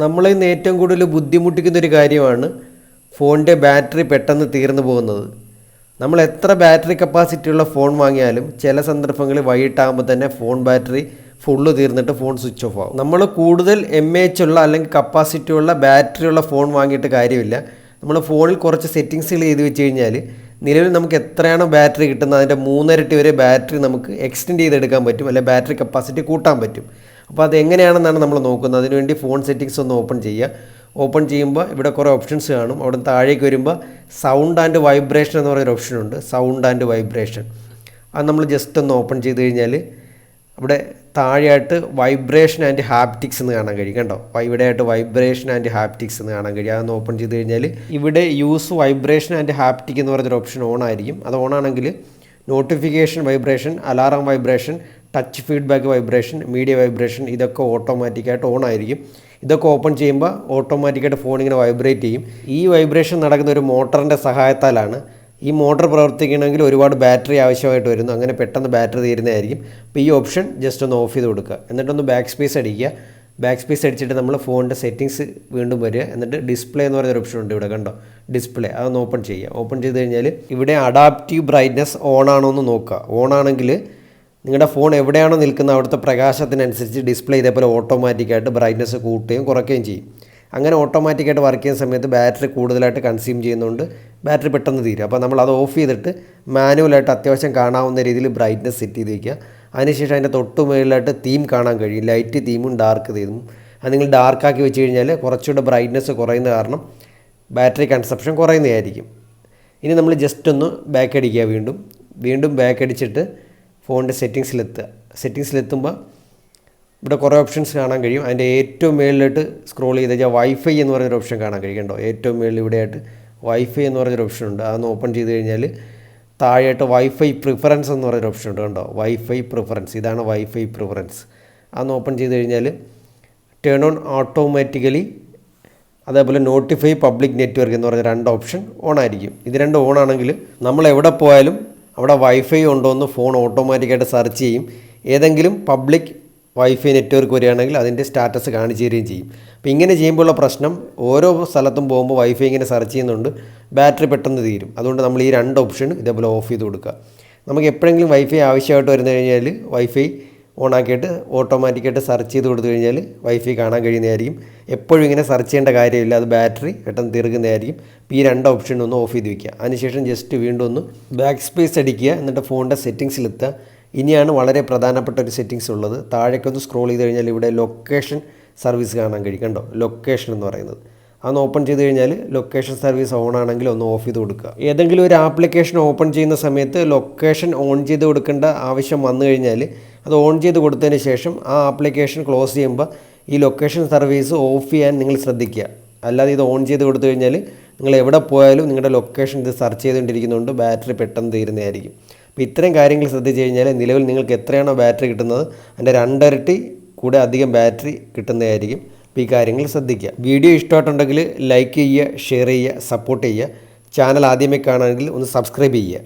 നമ്മളെ ഇന്ന് ഏറ്റവും കൂടുതൽ ബുദ്ധിമുട്ടിക്കുന്ന ഒരു കാര്യമാണ് ഫോണിന്റെ ബാറ്ററി പെട്ടെന്ന് തീർന്നു പോകുന്നത്. നമ്മൾ എത്ര ബാറ്ററി കപ്പാസിറ്റി ഉള്ള ഫോൺ വാങ്ങിയാലും ചില സന്ദർഭങ്ങളിൽ വൈകിട്ടാകുമ്പോൾ തന്നെ ഫോൺ ബാറ്ററി ഫുള്ള് തീർന്നിട്ട് ഫോൺ സ്വിച്ച് ഓഫ് ആവും. നമ്മൾ കൂടുതൽ എം എച്ച് ഉള്ള അല്ലെങ്കിൽ കപ്പാസിറ്റി ഉള്ള ബാറ്ററി ഉള്ള ഫോൺ വാങ്ങിയിട്ട് കാര്യമില്ല. നമ്മൾ ഫോണിൽ കുറച്ച് സെറ്റിങ്സുകൾ ചെയ്ത് വെച്ച് കഴിഞ്ഞാൽ നിലവിൽ നമുക്ക് എത്രയാണോ ബാറ്ററി കിട്ടുന്നത് അതിന്റെ മൂന്നരട്ടി വരെ ബാറ്ററി നമുക്ക് എക്സ്റ്റെൻഡ് ചെയ്തെടുക്കാൻ പറ്റും അല്ലെങ്കിൽ ബാറ്ററി കപ്പാസിറ്റി കൂട്ടാൻ പറ്റും. അപ്പോൾ അത് എങ്ങനെയാണെന്നാണ് നമ്മൾ നോക്കുന്നത്. അതിനുവേണ്ടി ഫോൺ സെറ്റിങ്സ് ഒന്ന് ഓപ്പൺ ചെയ്യുക. ഓപ്പൺ ചെയ്യുമ്പോൾ ഇവിടെ കുറേ ഓപ്ഷൻസ് കാണും. അവിടെ താഴേക്ക് വരുമ്പോൾ സൗണ്ട് ആൻഡ് വൈബ്രേഷൻ എന്ന് പറയുന്നൊരു ഓപ്ഷൻ ഉണ്ട്. സൗണ്ട് ആൻഡ് വൈബ്രേഷൻ അത് നമ്മൾ ജസ്റ്റ് ഒന്ന് ഓപ്പൺ ചെയ്ത് കഴിഞ്ഞാൽ അവിടെ താഴെയായിട്ട് വൈബ്രേഷൻ ആൻഡ് ഹാപ്റ്റിക്സ് എന്ന് കാണാൻ കഴിയും. കണ്ടോ? ഇവിടെയായിട്ട് വൈബ്രേഷൻ ആൻഡ് ഹാപ്റ്റിക്സ് എന്ന് കാണാൻ കഴിയും. അതൊന്ന് ഓപ്പൺ ചെയ്ത് കഴിഞ്ഞാൽ ഇവിടെ യൂസ് വൈബ്രേഷൻ ആൻഡ് ഹാപ്റ്റിക് എന്ന് പറഞ്ഞൊരു ഓപ്ഷൻ ഓൺ ആയിരിക്കും. അത് ഓൺ ആണെങ്കിൽ notification vibration alarm vibration touch feedback vibration media vibration ഇതൊക്കെ ഓട്ടോമാറ്റിക്കായിട്ട് ഓൺ ആയിരിക്കും. ഇതൊക്കെ ഓപ്പൺ ചെയ്യുമ്പോൾ ഓട്ടോമാറ്റിക്കായിട്ട് ഫോൺ ഇങ്ങനെ വൈബ്രേറ്റ് ചെയ്യും. ഈ വൈബ്രേഷൻ നടക്കുന്ന ഒരു മോട്ടറിന്റെ സഹായത്താലാണ് ഈ മോട്ടർ പ്രവർത്തിക്കണമെങ്കിൽ ഒരുപാട് ബാറ്ററി ആവശ്യമായിട്ട് വരുന്നു. അങ്ങനെ പെട്ടെന്ന് ബാറ്ററി തീരുന്നതായിരിക്കും. അപ്പോൾ ഈ ഓപ്ഷൻ ജസ്റ്റ് ഒന്ന് ഓഫ് ചെയ്ത് കൊടുക്കുക. എന്നിട്ടൊന്ന് ബാക്ക് സ്പേസ് അടിക്കുക. ബാക്ക് സ്പേസ് അടിച്ചിട്ട് നമ്മൾ ഫോണിന്റെ സെറ്റിങ്സ് വീണ്ടും വരിക. എന്നിട്ട് ഡിസ്പ്ലേ എന്ന് പറയുന്ന ഓപ്ഷൻ ഉണ്ട് ഇവിടെ കണ്ടോ? ഡിസ്പ്ലേ അതൊന്ന് ഓപ്പൺ ചെയ്യുക. ഓപ്പൺ ചെയ്ത് കഴിഞ്ഞാൽ ഇവിടെ അഡാപ്റ്റീവ് ബ്രൈറ്റ്നസ് ഓൺ ആണോ എന്ന് നോക്കുക. ഓൺ ആണെങ്കിൽ നിങ്ങളുടെ ഫോൺ എവിടെയാണോ നിൽക്കുന്നത് അവിടുത്തെ പ്രകാശത്തിനനുസരിച്ച് ഡിസ്പ്ലേ ഇതേപോലെ ഓട്ടോമാറ്റിക്കായിട്ട് ബ്രൈറ്റ്നസ് കൂട്ടുകയും കുറയ്ക്കുകയും ചെയ്യും. അങ്ങനെ ഓട്ടോമാറ്റിക്കായിട്ട് വർക്ക് ചെയ്യുന്ന സമയത്ത് ബാറ്ററി കൂടുതലായിട്ട് കൺസ്യൂം ചെയ്യുന്നതുകൊണ്ട് ബാറ്ററി പെട്ടെന്ന് തീരും. അപ്പോൾ നമ്മൾ അത് ഓഫ് ചെയ്തിട്ട് മാനുവലായിട്ട് അത്യാവശ്യം കാണാവുന്ന രീതിയിൽ ബ്രൈറ്റ്നസ് സെറ്റ് ചെയ്ത് വയ്ക്കുക അതിനുശേഷം അതിന്റെ തൊട്ട് മുകളിലായിട്ട് തീം കാണാൻ കഴിയും. ലൈറ്റ് തീമും ഡാർക്ക് തീമും. അത് നിങ്ങൾ ഡാർക്കാക്കി വെച്ച് കഴിഞ്ഞാൽ കുറച്ചുകൂടെ ബ്രൈറ്റ്നസ് കുറയുന്ന കാരണം ബാറ്ററി കൺസപ്ഷൻ കുറയുന്നതായിരിക്കും. ഇനി നമ്മൾ ജസ്റ്റ് ഒന്ന് ബാക്ക് അടിക്കുക വീണ്ടും. വീണ്ടും ബാക്ക് അടിച്ചിട്ട് ഫോണിന്റെ സെറ്റിങ്സിലെത്തുക. സെറ്റിങ്സിലെത്തുമ്പോൾ ഇവിടെ കുറേ ഓപ്ഷൻസ് കാണാൻ കഴിയും. അതിന്റെ ഏറ്റവും മുകളിലോട്ട് സ്ക്രോൾ ചെയ്ത് കഴിഞ്ഞാൽ വൈഫൈ എന്ന് പറയുന്നൊരു ഓപ്ഷൻ കാണാൻ കഴിയും. കേട്ടോ ഏറ്റവും മുകളിൽ ഇവിടെയായിട്ട് വൈഫൈ എന്ന് പറഞ്ഞൊരു ഓപ്ഷൻ ഉണ്ട്. അതൊന്ന് ഓപ്പൺ ചെയ്ത് കഴിഞ്ഞാൽ താഴെയായിട്ട് വൈഫൈ പ്രിഫറൻസ് എന്ന് പറഞ്ഞൊരു ഓപ്ഷൻ ഉണ്ട് കണ്ടോ? വൈഫൈ പ്രിഫറൻസ് ഇതാണ് വൈഫൈ പ്രിഫറൻസ് അതൊന്ന് ഓപ്പൺ ചെയ്ത് കഴിഞ്ഞാൽ ടേൺ ഓൺ ഓട്ടോമാറ്റിക്കലി അതേപോലെ നോട്ടിഫൈ പബ്ലിക് നെറ്റ്വർക്ക് എന്ന് പറഞ്ഞ രണ്ട് ഓപ്ഷൻ ഓൺ ആയിരിക്കും. ഇത് രണ്ടും ഓൺ ആണെങ്കിൽ നമ്മൾ എവിടെ പോയാലും അവിടെ വൈഫൈ ഉണ്ടോ എന്ന് ഫോൺ ഓട്ടോമാറ്റിക്കായിട്ട് സെർച്ച് ചെയ്യും. ഏതെങ്കിലും പബ്ലിക് വൈഫൈ നെറ്റ്വർക്ക് വരികയാണെങ്കിൽ അതിന്റെ സ്റ്റാറ്റസ് കാണിച്ചു തരികയും ചെയ്യും. അപ്പോൾ ഇങ്ങനെ ചെയ്യുമ്പോഴുള്ള പ്രശ്നം ഓരോ സ്ഥലത്തും പോകുമ്പോൾ വൈഫൈ ഇങ്ങനെ സെർച്ച് ചെയ്യുന്നുണ്ട് ബാറ്ററി പെട്ടെന്ന് തീരും. അതുകൊണ്ട് നമ്മൾ ഈ രണ്ട് ഓപ്ഷൻ ഇതേപോലെ ഓഫ് ചെയ്ത് കൊടുക്കുക. നമുക്ക് എപ്പോഴെങ്കിലും വൈഫൈ ആവശ്യമായിട്ട് വരുന്ന കഴിഞ്ഞാൽ വൈഫൈ ഓൺ ആക്കിയിട്ട് ഓട്ടോമാറ്റിക്കായിട്ട് സെർച്ച് ചെയ്ത് കൊടുത്തു കഴിഞ്ഞാൽ വൈഫൈ കാണാൻ കഴിയുന്നതായിരിക്കും. എപ്പോഴും ഇങ്ങനെ സെർച്ച് ചെയ്യേണ്ട കാര്യമില്ല അത് ബാറ്ററി പെട്ടെന്ന് തീർക്കുന്നതായിരിക്കും. ഈ രണ്ട് ഓപ്ഷൻ ഒന്ന് ഓഫ് ചെയ്ത് വയ്ക്കുക അതിനുശേഷം ജസ്റ്റ് വീണ്ടും ഒന്ന് ബാക്ക് സ്പേസ് അടിക്കുക എന്നിട്ട് ഫോണിന്റെ സെറ്റിങ്സിലെത്തുക. ഇനിയാണ് വളരെ പ്രധാനപ്പെട്ട ഒരു സെറ്റിങ്സ് ഉള്ളത്. താഴേക്കൊന്ന് സ്ക്രോൾ ചെയ്ത് കഴിഞ്ഞാൽ ഇവിടെ ലൊക്കേഷൻ സർവീസ് കാണാൻ കഴിയും. കണ്ടോ? ലൊക്കേഷൻ എന്ന് പറയുന്നത്. അന്ന് ഓപ്പൺ ചെയ്ത് കഴിഞ്ഞാൽ ലൊക്കേഷൻ സർവീസ് ഓൺ ആണെങ്കിൽ ഒന്ന് ഓഫ് ചെയ്ത് കൊടുക്കുക. ഏതെങ്കിലും ഒരു ആപ്ലിക്കേഷൻ ഓപ്പൺ ചെയ്യുന്ന സമയത്ത് ലൊക്കേഷൻ ഓൺ ചെയ്ത് കൊടുക്കേണ്ട ആവശ്യം വന്നു കഴിഞ്ഞാൽ അത് ഓൺ ചെയ്ത് കൊടുത്തതിന് ശേഷം ആ ആപ്ലിക്കേഷൻ ക്ലോസ് ചെയ്യുമ്പോൾ ഈ ലൊക്കേഷൻ സർവീസ് ഓഫ് ചെയ്യാൻ നിങ്ങൾ ശ്രദ്ധിക്കുക. അല്ലാതെ ഇത് ഓൺ ചെയ്ത് കൊടുത്തു കഴിഞ്ഞാൽ നിങ്ങൾ എവിടെ പോയാലും നിങ്ങളുടെ ലൊക്കേഷൻ ഇത് സെർച്ച് ചെയ്തുകൊണ്ടിരിക്കുന്നതുകൊണ്ട് ബാറ്ററി പെട്ടെന്ന് തീരുന്നതായിരിക്കും. അപ്പോൾ ഇത്രയും കാര്യങ്ങൾ ശ്രദ്ധിച്ച് കഴിഞ്ഞാൽ നിലവിൽ നിങ്ങൾക്ക് എത്രയാണോ ബാറ്ററി കിട്ടുന്നത് അതിന്റെ രണ്ടരട്ടി കൂടെ അധികം ബാറ്ററി കിട്ടുന്നതായിരിക്കും. അപ്പോൾ ഈ കാര്യങ്ങൾ ശ്രദ്ധിക്കുക. വീഡിയോ ഇഷ്ടമായിട്ടുണ്ടെങ്കിൽ ലൈക്ക് ചെയ്യുക ഷെയർ ചെയ്യുക സപ്പോർട്ട് ചെയ്യുക. ചാനൽ ആദ്യമേ കാണുകയാണെങ്കിൽ ഒന്ന് സബ്സ്ക്രൈബ് ചെയ്യുക.